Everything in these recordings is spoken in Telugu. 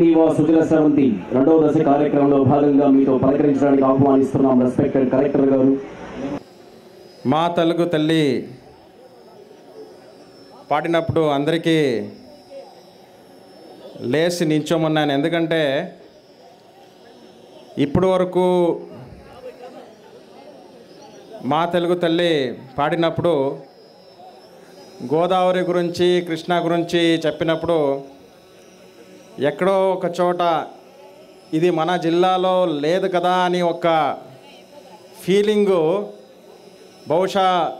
సేవా సుజల స్రవంతి రెండవ దశ కార్యక్రమంలో భాగంగా మీతో పలకరించడానికి ఆహ్వానిస్తున్నాం రెస్పెక్టెడ్ కలెక్టర్ గారు. మా తెలుగు తల్లి పాడినప్పుడు అందరికీ లేచి నించోమన్నాను. ఎందుకంటే ఇప్పటి వరకు మా తెలుగు తల్లి పాడినప్పుడు గోదావరి గురించి కృష్ణ గురించి చెప్పినప్పుడు ఎక్కడో ఒక చోట ఇది మన జిల్లాలో లేదు కదా అని ఒక ఫీలింగు బహుశా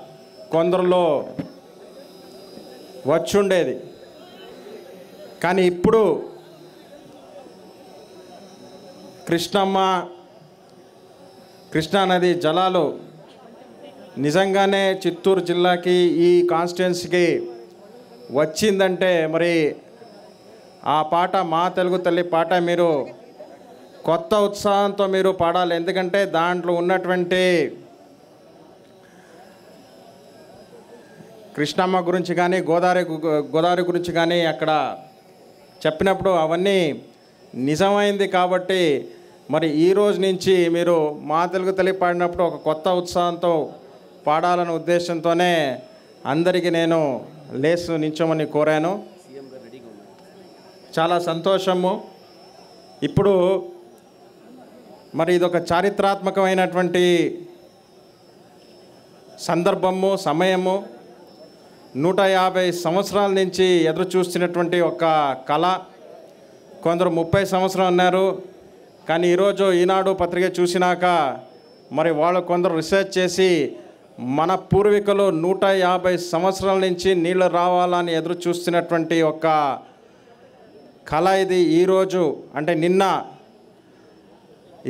కొందరిలో వచ్చుండేది. కానీ ఇప్పుడు కృష్ణమ్మ కృష్ణానది జలాలు నిజంగానే చిత్తూరు జిల్లాకి ఈ కాన్స్టిట్యున్సీకి వచ్చిందంటే మరి ఆ పాట మా తెలుగు తల్లి పాట మీరు కొత్త ఉత్సాహంతో మీరు పాడాలి. ఎందుకంటే దాంట్లో ఉన్నటువంటి కృష్ణమ్మ గురించి కానీ గోదావరి గోదావరి గురించి కానీ అక్కడ చెప్పినప్పుడు అవన్నీ నిజమైంది కాబట్టి మరి ఈ రోజు నుంచి మీరు మా తెలుగు తల్లి పాడినప్పుడు ఒక కొత్త ఉత్సాహంతో పాడాలనే ఉద్దేశంతోనే అందరికీ నేను లేసు నించోమని కోరాను. చాలా సంతోషము. ఇప్పుడు మరి ఇదొక చారిత్రాత్మకమైనటువంటి సందర్భము సమయము. నూట యాభై సంవత్సరాల నుంచి ఎదురు చూస్తున్నటువంటి ఒక కళ. కొందరు ముప్పై సంవత్సరం అన్నారు. కానీ ఈరోజు ఈనాడు పత్రిక చూసినాక మరి వాళ్ళు కొందరు రీసెర్చ్ చేసి మన పూర్వీకులు నూట యాభై సంవత్సరాల నుంచి నీళ్ళు రావాలని ఎదురు చూస్తున్నటువంటి ఒక కళ ఇది ఈరోజు అంటే నిన్న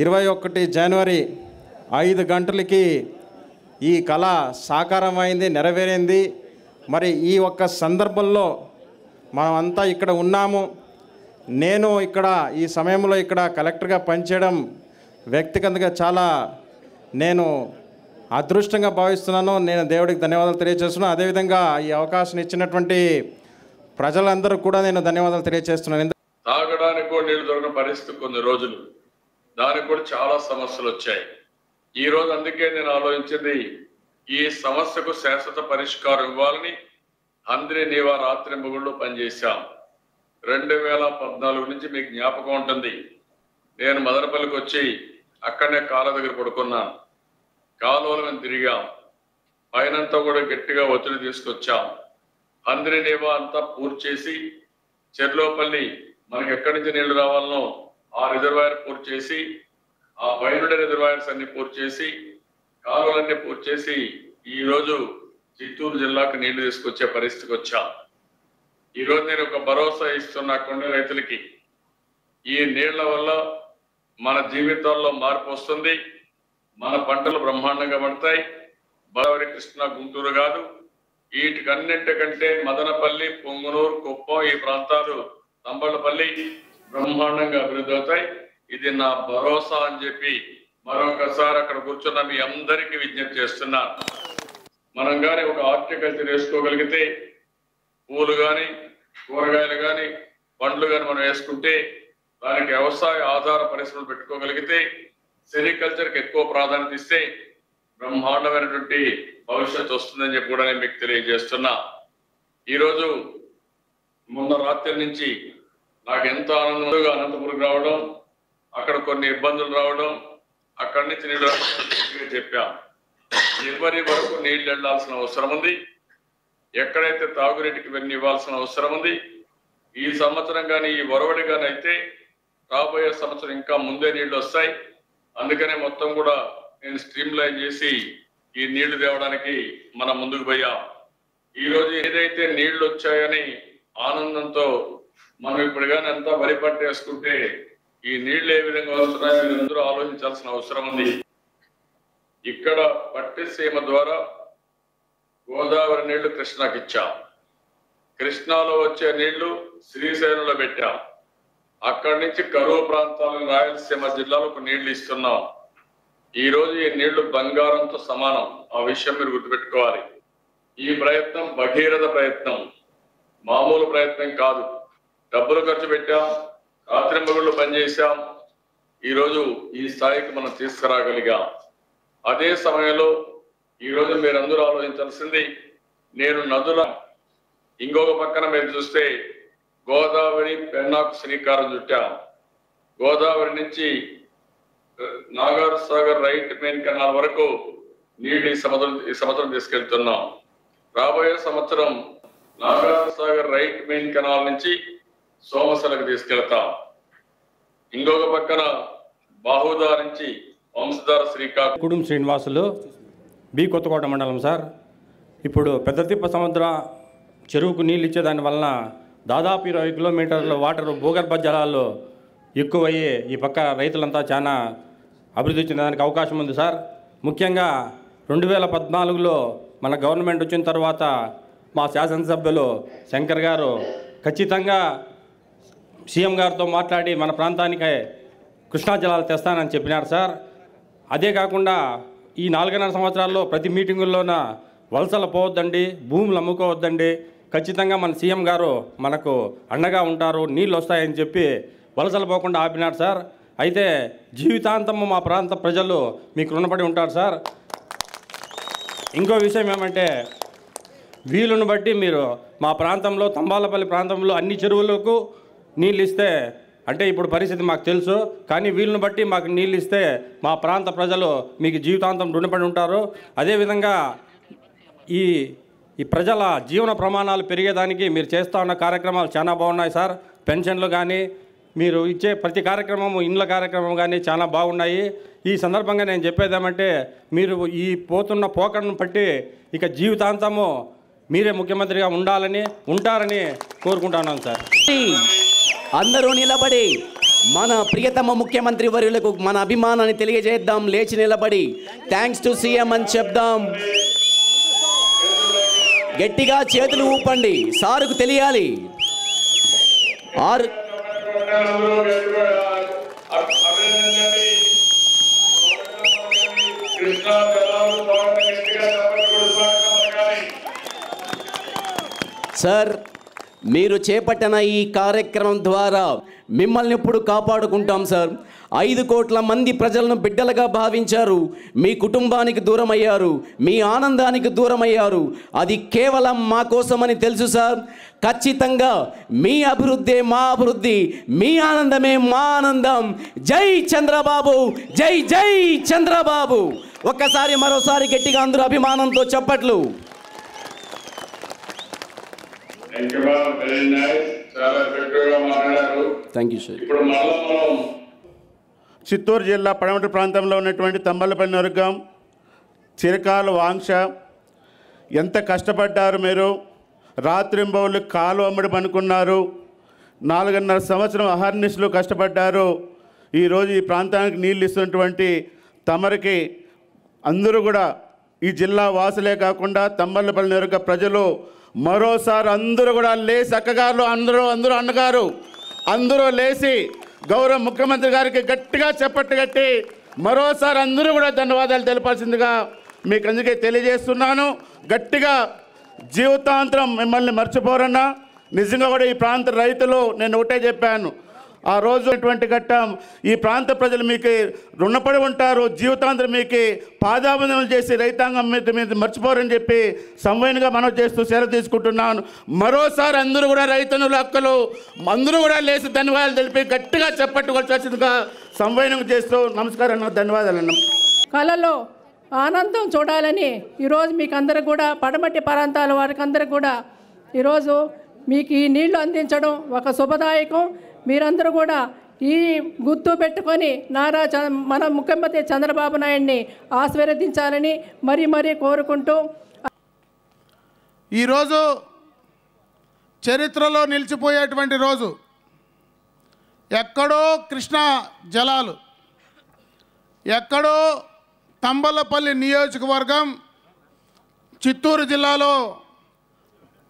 ఇరవై ఒకటి జనవరి ఐదు గంటలకి ఈ కళ సాకారమైంది నెరవేరింది. మరి ఈ ఒక్క సందర్భంలో మనమంతా ఇక్కడ ఉన్నాము. నేను ఇక్కడ ఈ సమయంలో ఇక్కడ కలెక్టర్గా పనిచేయడం వ్యక్తిగతంగా చాలా నేను అదృష్టంగా భావిస్తున్నాను. నేను దేవుడికి ధన్యవాదాలు తెలియజేస్తున్నాను. అదేవిధంగా ఈ అవకాశం ఇచ్చినటువంటి ప్రజలందరూ కూడా నేను ధన్యవాదాలు తెలియజేస్తున్నాను. తాగడానికి కూడా నీళ్ళు దొరకని పరిస్థితి కొన్ని రోజులు. దానికి కూడా చాలా సమస్యలు వచ్చాయి. ఈ రోజు అందుకే నేను ఆలోచించింది ఈ సమస్యకు శాశ్వత పరిష్కారం ఇవ్వాలని అందరి నీవా రాత్రి మొగుళ్ళు పనిచేశాం. రెండు వేల పద్నాలుగు నుంచి మీకు జ్ఞాపకం ఉంటుంది. నేను మదనపల్లికి వచ్చి అక్కడనే కాళ్ళ దగ్గర పడుకున్నాను. కాలువలు మేము తిరిగాం. పైనంతా కూడా గట్టిగా ఒత్తిడి తీసుకొచ్చాం. అందరి నీవా అంతా పూర్తి చేసి చెర్లోపల్లి మనకి ఎక్కడి నుంచి నీళ్ళు రావాలనో ఆ రిజర్వాయర్ పూర్తి చేసి ఆ పైనుండే రిజర్వాయర్స్ అన్ని పూర్తి చేసి కాలువలన్నీ పూర్తి చేసి ఈ రోజు చిత్తూరు జిల్లాకు నీళ్ళు తీసుకొచ్చే పరిస్థితికి వచ్చాం. ఈరోజు నేను ఒక భరోసా ఇస్తున్నా కొండ రైతులకి ఈ నీళ్ళ వల్ల మన జీవితాల్లో మార్పు వస్తుంది మన పంటలు బ్రహ్మాండంగా పడతాయి. గోదావరి కృష్ణ గుంటూరు కాదు వీటికన్నింటికంటే మదనపల్లి పొంగునూరు కుప్పం ఈ ప్రాంతాలు తంబళ్ళపల్లి బ్రహ్మాండంగా అభివృద్ధి అవుతాయి. ఇది నా భరోసా అని చెప్పి మరొకసారి అక్కడ కూర్చున్న మీ అందరికీ విజ్ఞప్తి చేస్తున్నాను మనం కానీ ఒక హార్టికల్చర్ వేసుకోగలిగితే పూలు కానీ కూరగాయలు కానీ పండ్లు కానీ మనం వేసుకుంటే దానికి వ్యవసాయ ఆధార పరిశ్రమలు పెట్టుకోగలిగితే సెరికల్చర్కి ఎక్కువ ప్రాధాన్యత ఇస్తే బ్రహ్మాండమైనటువంటి భవిష్యత్తు వస్తుందని చెప్పి కూడా నేను మీకు తెలియజేస్తున్నా. ఈరోజు మొన్న రాత్రి నుంచి నాకు ఎంతో ఆనందంగా అనంతపురం రావడం అక్కడ కొన్ని ఇబ్బందులు రావడం అక్కడి నుంచి నీళ్ళు చెప్పాను చెప్పాం. వరకు నీళ్ళు వెళ్ళాల్సిన అవసరం ఉంది. ఎక్కడైతే తాగునీటికి వెళ్ళి ఇవ్వాల్సిన అవసరం ఉంది. ఈ సంవత్సరం కానీ ఈ వరవడి కానీ అయితే రాబోయే సంవత్సరం ఇంకా ముందే నీళ్ళు వస్తాయి. అందుకనే మొత్తం కూడా నేను స్ట్రీమ్ లైన్ చేసి ఈ నీళ్ళు తేవడానికి మనం ముందుకు పోయాం. ఈ రోజు ఏదైతే నీళ్ళు వచ్చాయని ఆనందంతో మనం ఇప్పుడు కానీ అంతా వరి పట్టేసుకుంటే ఈ నీళ్ళు ఏ విధంగా వస్తున్నాయో అందరూ ఆలోచించాల్సిన అవసరం ఉంది. ఇక్కడ పట్టిసీమ ద్వారా గోదావరి నీళ్ళు కృష్ణాకి ఇచ్చాం. కృష్ణాలో వచ్చే నీళ్ళు శ్రీశైలంలో పెట్టాం. అక్కడి నుంచి కరువు ప్రాంతాలను రాయలసీమ జిల్లాలకు నీళ్ళు ఇస్తున్నాం. ఈ రోజు ఈ నీళ్ళు బంగారంతో సమానం. ఆ విషయం మీరు గుర్తుపెట్టుకోవాలి. ఈ ప్రయత్నం భగీరథ ప్రయత్నం. మామూలు ప్రయత్నం కాదు. డబ్బులు ఖర్చు పెట్టాం రాత్రింబగుళ్ళు పనిచేశాం ఈరోజు ఈ స్థాయికి మనం తీసుకురాగలిగాం. అదే సమయంలో ఈరోజు మీరందరూ ఆలోచించాల్సింది నేను నదుల ఇంకొక పక్కన మీరు చూస్తే గోదావరి పెన్నాకు శ్రీకారం చుట్టాం. గోదావరి నుంచి Nagar Sagar right main canal వరకు నీటి సముద్రం ఈ సంవత్సరం తీసుకెళ్తున్నాం. రాబోయే సంవత్సరం Nagar Sagar right main canal నుంచి సోమసలకు తీసుకెళ్తాం. ఇంకొక పక్కన బాహుదా నుంచి వంశధార శ్రీకాకుళం. కుడుం శ్రీనివాసులు బి కొత్తకోట మండలం సార్. ఇప్పుడు పెద్ద తిప్ప సముద్ర చెరువుకు నీళ్ళు ఇచ్చేదాని వలన దాదాపు ఇరవై కిలోమీటర్ల వాటర్ భూగర్భ జలాల్లో ఎక్కువయ్యి ఈ పక్క రైతులంతా చాలా అభివృద్ధి చెందడానికి అవకాశం ఉంది సార్. ముఖ్యంగా రెండు వేల పద్నాలుగులో మన గవర్నమెంట్ వచ్చిన తర్వాత మా శాసనసభ్యులు శంకర్ గారు ఖచ్చితంగా సీఎం గారితో మాట్లాడి మన ప్రాంతానికి కృష్ణా జలాలు తెస్తానని చెప్పినారు సార్. అదే కాకుండా ఈ నాలుగున్నర సంవత్సరాల్లో ప్రతి మీటింగుల్లోన వలసలు పోవద్దండి భూములు అమ్ముకోవద్దండి. ఖచ్చితంగా మన సీఎం గారు మనకు అండగా ఉంటారు నీళ్ళు వస్తాయని చెప్పి వలసలు పోకుండా ఆపినారు సార్. అయితే జీవితాంతము మా ప్రాంత ప్రజలు మీకు రుణపడి ఉంటారు సార్. ఇంకో విషయం ఏమంటే వీలును బట్టి మీరు మా ప్రాంతంలో తంబాలపల్లి ప్రాంతంలో అన్ని చెరువులకు నీళ్ళు ఇస్తే అంటే ఇప్పుడు పరిస్థితి మాకు తెలుసు. కానీ వీళ్ళని బట్టి మాకు నీళ్ళు ఇస్తే మా ప్రాంత ప్రజలు మీకు జీవితాంతం రుణపడి ఉంటారు. అదేవిధంగా ఈ ఈ ప్రజల జీవన ప్రమాణాలు పెరిగేదానికి మీరు చేస్తూ ఉన్న కార్యక్రమాలు చాలా బాగున్నాయి సార్. పెన్షన్లు కానీ మీరు ఇచ్చే ప్రతి కార్యక్రమము ఇండ్ల కార్యక్రమం కానీ చాలా బాగున్నాయి. ఈ సందర్భంగా నేను చెప్పేది ఏమంటే మీరు ఈ పోతున్న పోకడను బట్టి ఇక జీవితాంతము మీరే ముఖ్యమంత్రిగా ఉండాలని ఉంటారని కోరుకుంటున్నాను సార్. అందరూ నిలబడి మన ప్రియతమ ముఖ్యమంత్రి వర్యులకు మన అభిమానాన్ని తెలియజేద్దాం లేచి నిలబడి. థ్యాంక్స్ టు సీఎం అని చెప్దాం. గట్టిగా చేతులు ఊపండి. సారుకు తెలియాలి. ఆరు సార్ మీరు చేపట్టిన ఈ కార్యక్రమం ద్వారా మిమ్మల్ని ఇప్పుడు కాపాడుకుంటాం సార్. ఐదు కోట్ల మంది ప్రజలను బిడ్డలుగా భావించారు. మీ కుటుంబానికి దూరమయ్యారు. మీ ఆనందానికి దూరమయ్యారు. అది కేవలం మా కోసమని తెలుసు సార్. ఖచ్చితంగా మీ అభివృద్ధే మా అభివృద్ధి. మీ ఆనందమే మా ఆనందం. జై చంద్రబాబు! జై జై చంద్రబాబు! ఒక్కసారి మరోసారి గట్టిగా అందరూ అభిమానంతో చెప్పట్లు. థ్యాంక్ యూ సార్ ఇప్పుడు మళ్ళా మనం చిత్తూరు జిల్లా పడమటి ప్రాంతంలో ఉన్నటువంటి తంబలపల్లి వర్గం చిరకాల వాంక్ష ఎంత కష్టపడ్డారు మీరు? రాత్రింబౌళ్ళు కాలు అమ్మడి పనుకున్నారు. నాలుగున్నర సంవత్సరం అహర్నిశలు కష్టపడ్డారు. ఈరోజు ఈ ప్రాంతానికి నీళ్ళు ఇస్తున్నటువంటి తమరికి అందరూ కూడా ఈ జిల్లా వాసులే కాకుండా తంబలపల్లి నిరుగ ప్రజలు మరోసారి అందరూ కూడా లేచి అక్కగారు అందరూ అందరూ అన్నగారు అందరూ లేచి గౌరవ ముఖ్యమంత్రి గారికి గట్టిగా చెప్పట్టు కట్టి మరోసారి అందరూ కూడా ధన్యవాదాలు తెలపాల్సిందిగా మీకు అందుకే తెలియజేస్తున్నాను. గట్టిగా జీవితాంతరం మిమ్మల్ని మర్చిపోరన్నా. నిజంగా కూడా ఈ ప్రాంత రైతులు నేను ఒకటే చెప్పాను. ఆ రోజు అటువంటి ఘట్టం ఈ ప్రాంత ప్రజలు మీకు రుణపడి ఉంటారు జీవితాంతరం మీకు పాదాబంధనలు చేసి రైతాంగం మీద మీద మర్చిపోరని చెప్పి సంవయనగా మనం చేస్తూ సెలవు తీసుకుంటున్నాను. మరోసారి అందరూ కూడా రైతన్నుల హక్కులు అందరూ కూడా లేచి ధన్యవాదాలు తెలిపి గట్టిగా చెప్పట్టుకొచ్చాల్సిందిగా సంవయనం చేస్తూ నమస్కారం అన్న ధన్యవాదాలు అన్న. కళలో ఆనందం చూడాలని ఈరోజు మీకు అందరికి కూడా పడమటి ప్రాంతాల వారికి అందరూ కూడా ఈరోజు మీకు ఈ నీళ్ళు అందించడం ఒక శుభదాయకం. మీరందరూ కూడా ఈ గుర్తు పెట్టుకొని నారా మన ముఖ్యమంత్రి చంద్రబాబు నాయుడిని ఆశీర్వదించాలని మరీ మరీ కోరుకుంటూ ఈరోజు చరిత్రలో నిలిచిపోయేటువంటి రోజు ఎక్కడో కృష్ణా జలాలు ఎక్కడో తంబలపల్లి నియోజకవర్గం చిత్తూరు జిల్లాలో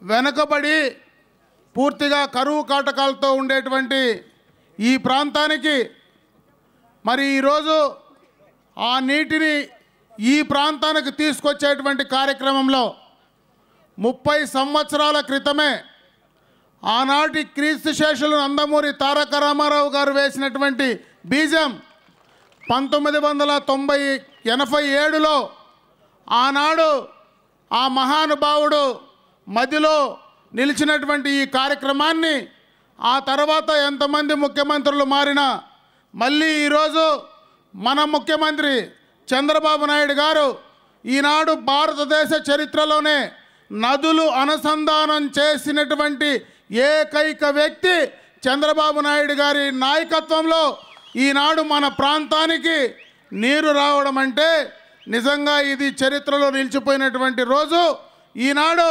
వెనుకబడి పూర్తిగా కరువు కాటకాలతో ఉండేటువంటి ఈ ప్రాంతానికి మరి ఈరోజు ఆ నీటిని ఈ ప్రాంతానికి తీసుకొచ్చేటువంటి కార్యక్రమంలో ముప్పై సంవత్సరాల క్రితమే ఆనాటి క్రీస్తు శేషులు నందమూరి తారక రామారావు గారు వేసినటువంటి బీజం పంతొమ్మిది వందల తొంభై ఎనభై ఏడులో ఆనాడు ఆ మహానుభావుడు మదిలో నిలిచినటువంటి ఈ కార్యక్రమాన్ని ఆ తర్వాత ఎంతమంది ముఖ్యమంత్రులు మారినా మళ్ళీ ఈరోజు మన ముఖ్యమంత్రి చంద్రబాబు నాయుడు గారు ఈనాడు భారతదేశ చరిత్రలోనే నదులు అనుసంధానం చేసినటువంటి ఏకైక వ్యక్తి చంద్రబాబు నాయుడు గారి నాయకత్వంలో ఈనాడు మన ప్రాంతానికి నీరు రావడం అంటే నిజంగా ఇది చరిత్రలో నిలిచిపోయినటువంటి రోజు. ఈనాడు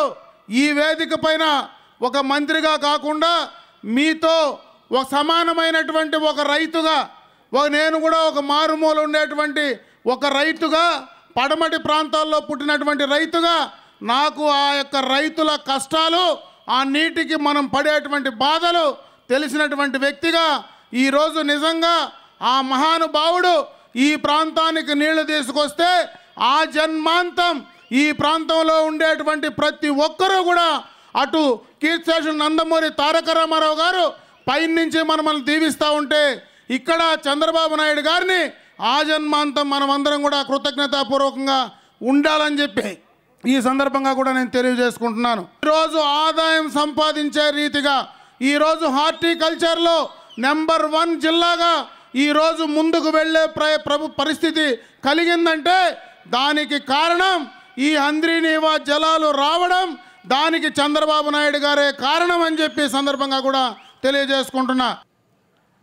ఈ వేదిక పైన ఒక మంత్రిగా కాకుండా మీతో ఒక సమానమైనటువంటి ఒక రైతుగా ఒక నేను కూడా ఒక మారుమూల ఉండేటువంటి ఒక రైతుగా పడమటి ప్రాంతాల్లో పుట్టినటువంటి రైతుగా నాకు ఆ యొక్క రైతుల కష్టాలు ఆ నీటికి మనం పడేటువంటి బాధలు తెలిసినటువంటి వ్యక్తిగా ఈరోజు నిజంగా ఆ మహానుభావుడు ఈ ప్రాంతానికి నీళ్ళు తీసుకొస్తే ఆ జన్మాంతం ఈ ప్రాంతంలో ఉండేటువంటి ప్రతి ఒక్కరూ కూడా అటు కీర్తిశేషు నందమూరి తారక రామారావు గారు పైనుంచి మనల్ని దీవిస్తూ ఉంటే ఇక్కడ చంద్రబాబు నాయుడు గారిని ఆ జన్మాంతం మనమందరం కూడా కృతజ్ఞతాపూర్వకంగా ఉండాలని చెప్పి ఈ సందర్భంగా కూడా నేను తెలియజేసుకుంటున్నాను. ఈరోజు ఆదాయం సంపాదించే రీతిగా ఈరోజు హార్టికల్చర్లో నెంబర్ వన్ జిల్లాగా ఈరోజు ముందుకు వెళ్ళే ప్ర ప్రభు పరిస్థితి కలిగిందంటే దానికి కారణం ఈ అంద్రీనీవా జలాలు రావడం దానికి చంద్రబాబు నాయుడు గారే కారణం అని చెప్పి సందర్భంగా కూడా తెలియజేసుకుంటున్నా.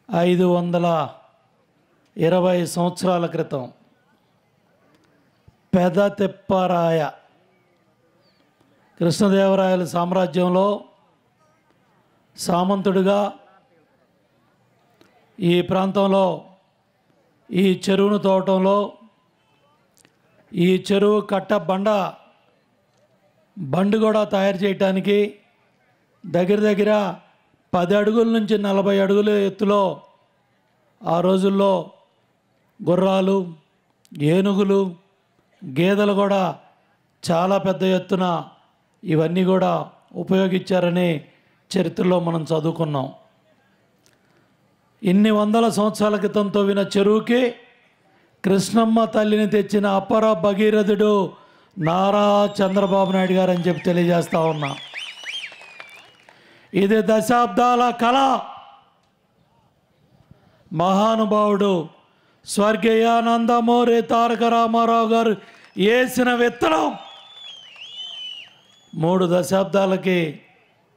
ఐదు వందల ఇరవై సంవత్సరాల క్రితం పెద తెప్పరాయ కృష్ణదేవరాయల సామ్రాజ్యంలో సామంతుడిగా ఈ ప్రాంతంలో ఈ చెరువును తోవటంలో ఈ చెరువు కట్ట బండ బండి కూడా తయారు చేయటానికి దగ్గర దగ్గర పది అడుగుల నుంచి నలభై అడుగుల ఎత్తులో ఆ రోజుల్లో గుర్రాలు ఏనుగులు గేదెలు కూడా చాలా పెద్ద ఎత్తున ఇవన్నీ కూడా ఉపయోగించారని చరిత్రలో మనం చదువుకున్నాం. ఇన్ని వందల సంవత్సరాల క్రితం తవ్విన చెరువుకి కృష్ణమ్మ తల్లిని తెచ్చిన అపర భగీరథుడు నారా చంద్రబాబు నాయుడు గారు అని చెప్పి తెలియజేస్తా ఉన్నా. ఇది దశాబ్దాల కళ. మహానుభావుడు స్వర్గీయానందమూరి తారక రామారావు గారు వేసిన విత్తనం. మూడు దశాబ్దాలకి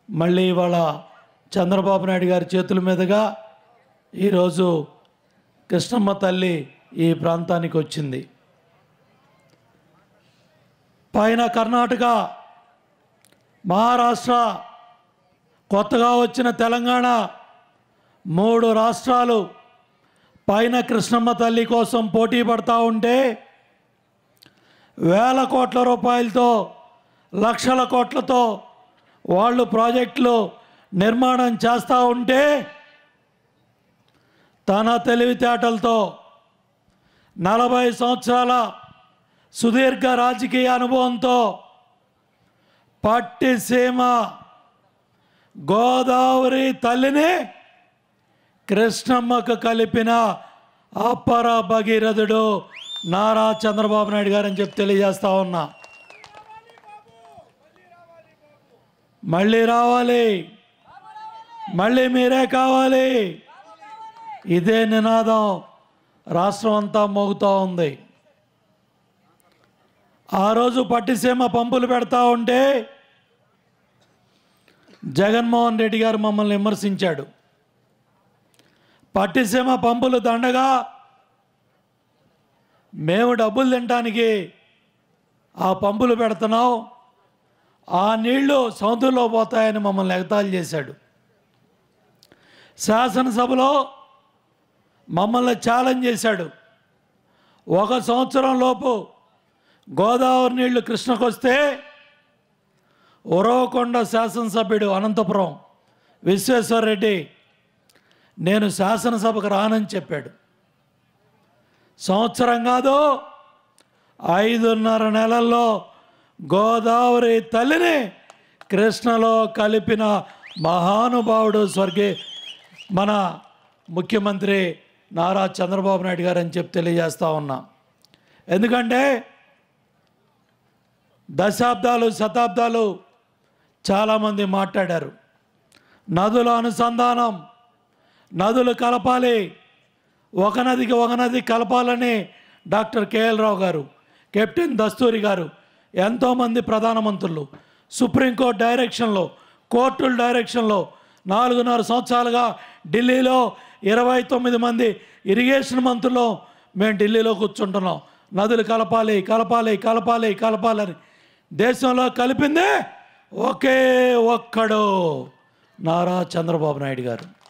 మళ్ళీ ఇవాళ చంద్రబాబు నాయుడు గారి చేతుల మీదుగా ఈరోజు కృష్ణమ్మ తల్లి ఈ ప్రాంతానికి వచ్చింది. పైన కర్ణాటక మహారాష్ట్ర కొత్తగా వచ్చిన తెలంగాణ మూడు రాష్ట్రాలు పైన కృష్ణమ్మ తల్లి కోసం పోటీ పడతా ఉంటే వేల కోట్ల రూపాయలతో లక్షల కోట్లతో వాళ్ళు ప్రాజెక్టులు నిర్మాణం చేస్తూ ఉంటే తన తెలివితేటలతో నలభై సంవత్సరాల సుదీర్ఘ రాజకీయ అనుభవంతో పట్టిసీమ గోదావరి తల్లిని కృష్ణమ్మకు కలిపిన అప్పర భగీరథుడు నారా చంద్రబాబు నాయుడు గారని చెప్పి తెలియజేస్తా ఉన్నా. మళ్ళీ రావాలి. మళ్ళీ మీరే కావాలి. ఇదే నినాదం. రాష్ట్రం అంతా మోగుతూ ఉంది. ఆ రోజు పట్టిసీమ పంపులు పెడతా ఉంటే జగన్మోహన్ రెడ్డి గారు మమ్మల్ని విమర్శించాడు. పట్టిసీమ పంపులు దండగా మేము డబ్బులు తినటానికి ఆ పంపులు పెడుతున్నాం. ఆ నీళ్ళు సముద్రంలో పోతాయని మమ్మల్ని ఎగతాళి చేశాడు. శాసనసభలో మమ్మల్ని ఛాలెంజ్ చేశాడు. ఒక సంవత్సరం లోపు గోదావరి నీళ్ళు కృష్ణకు వస్తే ఉరవకొండ శాసనసభ్యుడు అనంతపురం విశ్వేశ్వరరెడ్డి నేను శాసనసభకు రానని చెప్పాడు. సంవత్సరం కాదు ఐదున్నర నెలల్లో గోదావరి తల్లిని కృష్ణలో కలిపిన మహానుభావుడు స్వర్గే మన ముఖ్యమంత్రి నారా చంద్రబాబు నాయుడు గారు అని చెప్పి తెలియజేస్తా ఉన్నా. ఎందుకంటే దశాబ్దాలు శతాబ్దాలు చాలామంది మాట్లాడారు. నదుల అనుసంధానం నదులు కలపాలి ఒక నదికి ఒక నది కలపాలని డాక్టర్ కేఎల్ రావు గారు కెప్టెన్ దస్తూరి గారు ఎంతోమంది ప్రధానమంత్రులు సుప్రీంకోర్టు డైరెక్షన్లో కోర్టుల డైరెక్షన్లో నాలుగున్నర సంవత్సరాలుగా ఢిల్లీలో ఇరవై తొమ్మిది మంది ఇరిగేషన్ మంత్రులు మేము ఢిల్లీలో కూర్చుంటున్నాం. నదులు కలపాలి కలపాలి కలపాలి కలపాలని. దేశంలో కలిపిందే ఒకే ఒక్కడు. నారా చంద్రబాబు నాయుడు గారు.